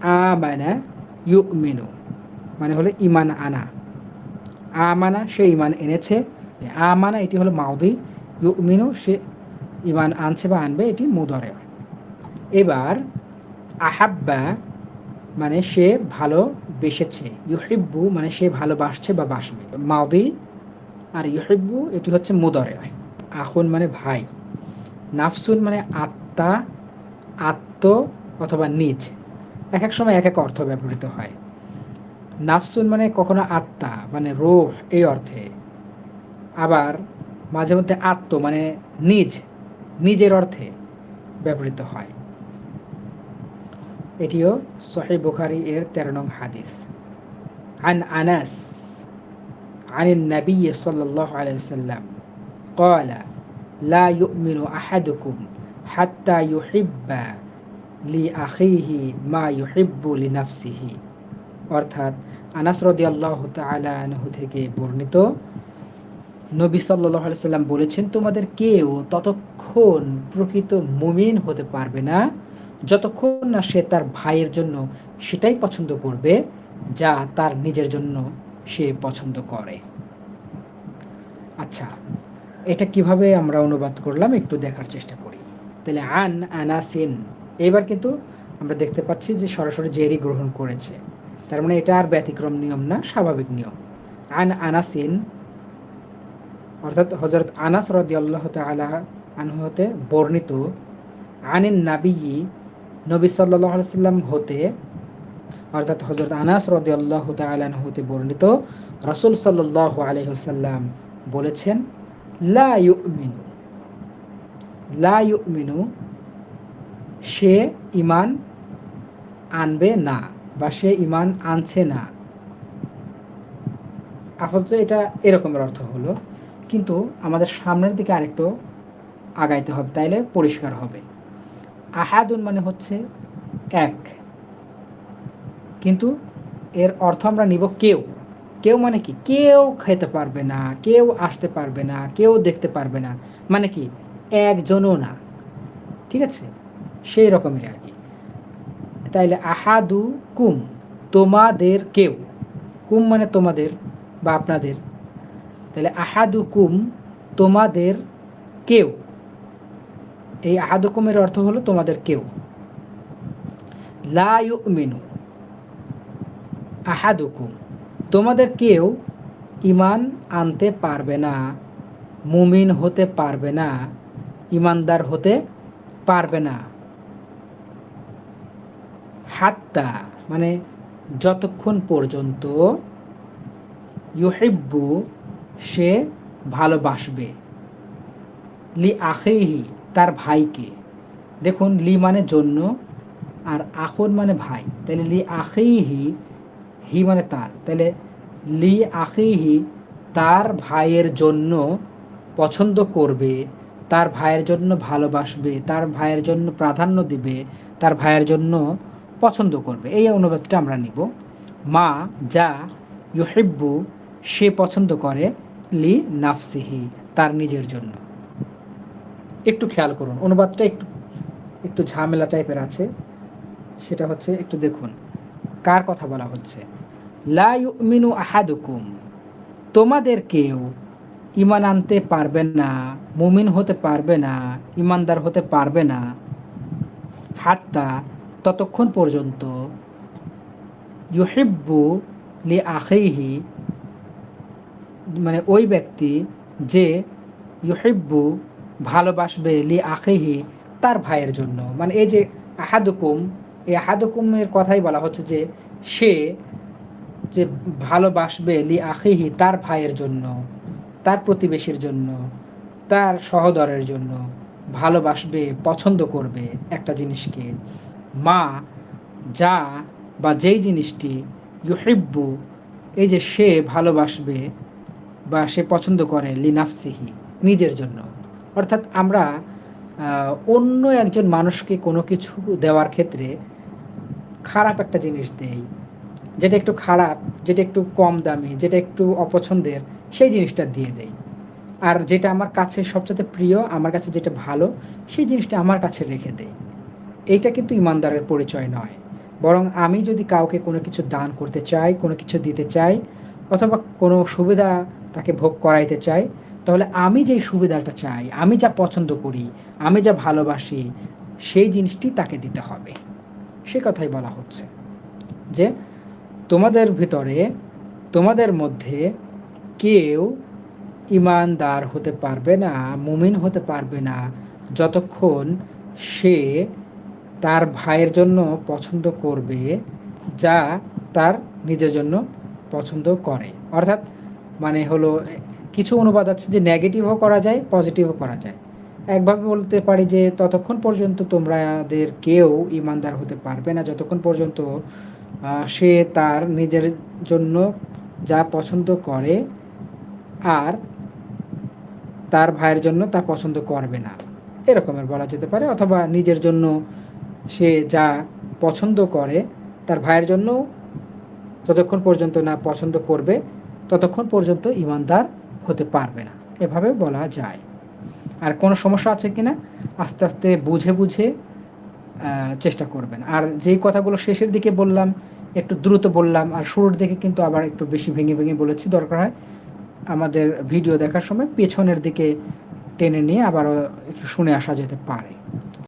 আমানা ইউ মিনু হলো ইমান আনা। আমানা, সে ইমান এনেছে। আমানা, এটি হলো মাউদি। ইউ মিনু সে ইমান আনছে বা আনবে, এটি মুদরে। এবার আহাব্বা মানে সে ভালো বেসেছে। ইউহিব্বু মানে সে ভালোবাসছে বা বাসবে। মাউদি আর ইউহিব্বু, এটি হচ্ছে মুদরে। আখুন মানে ভাই। নাফসুন মানে আত্মা, আত্ম অথবা নিজ। এক এক সময় এক এক অর্থ ব্যবহৃত হয় নাফসুন মানে কখনো আত্মা মানে রোহ এই অর্থে আবার মাঝে মধ্যে আত্ম মানে নিজ নিজের অর্থে ব্যবহৃত হয় এটিও সহি বুখারি এর তেরো নং হাদিস عن أنس عن النبي صلى الله عليه وسلم قال لا يؤمن أحدكم حتى يحب লি আখিহি মা ইউহিব্বু লি নাফসিহি অর্থাৎ আনাস রদি আল্লাহ তালাহু থেকে বর্ণিত, নবী সাল্লাহ সাল্লাম বলেছেন, তোমাদের কেউ ততক্ষণ প্রকৃত মুমিন হতে পারবে না। যতক্ষণ না সে তার ভাইয়ের জন্য সেটাই পছন্দ করবে, যা তার নিজের জন্য সে পছন্দ করে। আচ্ছা এটা কীভাবে আমরা অনুবাদ করলাম একটু দেখার চেষ্টা করি। তাহলে, আন আনাসিন এবার কিন্তু আমরা দেখতে পাচ্ছি যে সরাসরি জেরি গ্রহণ করেছে। তার মানে এটা আর ব্যতিক্রম নিয়ম না, স্বাভাবিক নিয়ম। আন আনাসিন, অর্থাৎ হজরত আনাস রদি আল্লাহ তালা আনহতে বর্ণিত, আনিন নাবি নবী সাল্লাহ সাল্লাম হতে, অর্থাৎ হজরত আনাস রদি আল্লাহ তালান হতে বর্ণিত, রসুল সাল্লাহ আলহ্লাম বলেছেন, লা ইউমিনু লা ইউমিনু সে ইমান আনবে না বা সে ইমান আনছে না। আপাতত এটা এরকমের অর্থ হলো, কিন্তু আমাদের সামনের দিকে আরেকটু আগাইতে হবে, তাইলে পরিষ্কার হবে। আহাদুন মানে হচ্ছে এক। কিন্তু এর অর্থ আমরা নিব কেউ। কেউ মানে কি? কেউ খেতে পারবে না, কেউ আসতে পারবে না, কেউ দেখতে পারবে না। মানে কি? একজনও না। ঠিক আছে? সেই রকমের আর কি। তাইলে আহাদু কুম তোমাদের কেউ। কুম মানে তোমাদের বা আপনাদের। তাহলে আহাদু কুম তোমাদের কেউ। এই আহাদুকুমের অর্থ হলো তোমাদের কেউ। লা ইউমিনু আহাদুকুম, তোমাদের কেউ ইমান আনতে পারবে না, মুমিন হতে পারবে না, ইমানদার হতে পারবে না। হাত্তা মানে যতক্ষণ পর্যন্ত ইউহিব্বু সে ভালোবাসবে। লি আখেহি, তার ভাইকে। দেখুন, লি মানে জন্য আর আখন মানে ভাই। তাহলে লি আখেহি, হি মানে তার। তাহলে লি আখেহি, তার ভাইয়ের জন্য পছন্দ করবে, তার ভাইয়ের জন্য ভালোবাসবে, তার ভাইয়ের জন্য প্রাধান্য দিবে, তার ভাইয়ের জন্য পছন্দ করবে। এই অনুবাদটা আমরা নিব। মা যা ইউহিব্বু, সে পছন্দ করে লি নাফসিহি, তার নিজের জন্য। একটু খেয়াল করুন, অনুবাদটা একটু একটু ঝামেলা টাইপের আছে। সেটা হচ্ছে একটু দেখুন, কার কথা বলা হচ্ছে? লা ইউমিনু আহাদুকুম, তোমাদের কেউ ইমান আনতে পারবে না, মুমিন হতে পারবে না ইমানদার হতে পারবে না। হাত্তা ততক্ষণ পর্যন্ত ইউহিব্বু লি আখেইহি মানে ওই ব্যক্তি যে ইউহিব্বু ভালোবাসবে লি আখেহি তার ভাইয়ের জন্য। মানে এই যে আহাদুকুম, এই আহাদুকুমের কথাই বলা হচ্ছে যে সে যে ভালোবাসবে লি আখেহি তার ভাইয়ের জন্য, তার প্রতিবেশীর জন্য, তার সহদরের জন্য ভালোবাসবে, পছন্দ করবে একটা জিনিসকে। মা, যা বা যেই জিনিসটি ইউহিব্বু, এই যে সে ভালোবাসবে বা সে পছন্দ করে লিনাফসিহি, নিজের জন্য। অর্থাৎ আমরা অন্য একজন মানুষকে কোনো কিছু দেওয়ার ক্ষেত্রে খারাপ একটা জিনিস দেই। যেটা একটু খারাপ, যেটা একটু কম দামি, যেটা একটু অপছন্দের, সেই জিনিসটা দিয়ে দেই। আর যেটা আমার কাছে সবচেয়ে প্রিয়, আমার কাছে যেটা ভালো, সেই জিনিসটা আমার কাছে রেখে দেই। এইটা কিন্তু ইমানদারের পরিচয় নয়। বরং আমি যদি কাউকে কোনো কিছু দান করতে চাই, কোনো কিছু দিতে চাই, অথবা কোনো সুবিধা তাকে ভোগ করাইতে চাই, তাহলে আমি যেই সুবিধাটা চাই, আমি যা পছন্দ করি, আমি যা ভালোবাসি, সেই জিনিসটি তাকে দিতে হবে। সে কথাই বলা হচ্ছে যে, তোমাদের ভিতরে, তোমাদের মধ্যে কেউ ইমানদার হতে পারবে না, মুমিন হতে পারবে না, যতক্ষণ সে তার ভাইয়ের জন্য পছন্দ করবে, যা তার নিজের জন্য পছন্দ করে। অর্থাৎ মানে হলো, কিছু অনুবাদ আছে যে নেগেটিভও করা যায় পজিটিভও করা যায়। একভাবে বলতে পারি যে ততক্ষণ পর্যন্ত তোমরাদের কেউ ইমানদার হতে পারবে না। যতক্ষণ পর্যন্ত সে তার নিজের জন্য যা পছন্দ করে আর তার ভাইয়ের জন্য তা পছন্দ করবে না। এরকমের বলা যেতে পারে। অথবা নিজের জন্য সে যা পছন্দ করে, তার ভাইয়ের জন্য যতক্ষণ পর্যন্ত না পছন্দ করবে, ততক্ষণ পর্যন্ত ইমানদার হতে পারবে না। এভাবে বলা যায়। আর কোনো সমস্যা আছে কিনা আস্তে আস্তে বুঝে বুঝে চেষ্টা করবেন। আর যেই কথাগুলো শেষের দিকে বললাম, একটু দ্রুত বললাম, আর শুরুর দিকে কিন্তু আবার একটু বেশি ভেঙে ভেঙে বলেছি, দরকার হয় আমাদের ভিডিও দেখার সময় পেছনের দিকে টেনে নিয়ে আবারও একটু শুনে আসা যেতে পারে।